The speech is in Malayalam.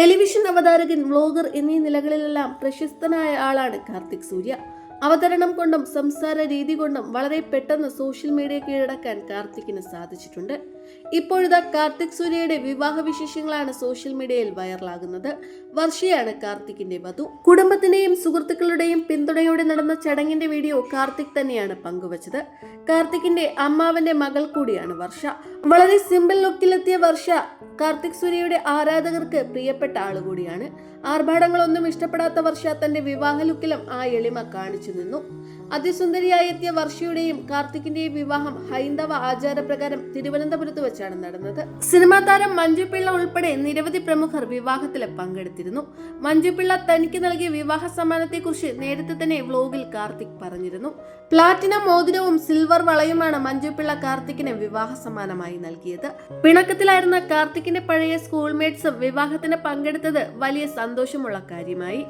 ടെലിവിഷൻ അവതാരകൻ വ്ലോഗർ എന്നീ നിലകളിലെല്ലാം പ്രശസ്തനായ ആളാണ് കാർത്തിക് സൂര്യ. അവതരണം കൊണ്ടും സംസാര രീതി കൊണ്ടും വളരെ പെട്ടെന്ന് സോഷ്യൽ മീഡിയ കീഴടക്കാൻ കാർത്തിക്കിന് സാധിച്ചിട്ടുണ്ട്. ഇപ്പോഴിതാ കാർത്തിക് സൂര്യയുടെ വിവാഹ വിശേഷങ്ങളാണ് സോഷ്യൽ മീഡിയയിൽ വൈറലാകുന്നത്. വർഷയാണ് കാർത്തിക്കിന്റെ വധു. കുടുംബത്തിന്റെയും സുഹൃത്തുക്കളുടെയും പിന്തുണയോടെ നടന്ന ചടങ്ങിന്റെ വീഡിയോ കാർത്തിക് തന്നെയാണ് പങ്കുവച്ചത്. കാർത്തിക്കിന്റെ അമ്മാവന്റെ മകൾ കൂടിയാണ് വർഷ. വളരെ സിമ്പിൾ ലുക്കിലെത്തിയ വർഷ കാർത്തിക് സൂര്യയുടെ ആരാധകർക്ക് പ്രിയപ്പെട്ട ആളുകൂടിയാണ്. ആർഭാടങ്ങളൊന്നും ഇഷ്ടപ്പെടാത്ത വർഷ തന്റെ വിവാഹ ലുക്കിലും ആ എളിമ കാണിച്ചു നിന്നു. അതിസുന്ദരിയായി എത്തിയ വർഷയുടെയും കാർത്തിക്കിന്റെയും വിവാഹം ഹൈന്ദവ ആചാരപ്രകാരം തിരുവനന്തപുരത്ത് വെച്ചാണ് നടന്നത്. സിനിമാ താരം മഞ്ജു പിള്ള ഉൾപ്പെടെ നിരവധി പ്രമുഖർ വിവാഹത്തിൽ പങ്കെടുത്തിരുന്നു. മഞ്ജു പിള്ള തനിക്ക് നൽകിയ വിവാഹ സമ്മാനത്തെക്കുറിച്ച് നേരത്തെ തന്നെ വ്ലോഗിൽ കാർത്തിക് പറഞ്ഞിരുന്നു. പ്ലാറ്റിനം മോതിരവും സിൽവർ വളയുമാണ് മഞ്ജു പിള്ള കാർത്തിക്കിന് വിവാഹ സമ്മാനമായി നൽകിയത്. പിണക്കത്തിലായിരുന്ന കാർത്തിക്കിന്റെ പഴയ സ്കൂൾമേറ്റ്സും വിവാഹത്തിന് പങ്കെടുത്തത് വലിയ സന്തോഷമുള്ള കാര്യമായി.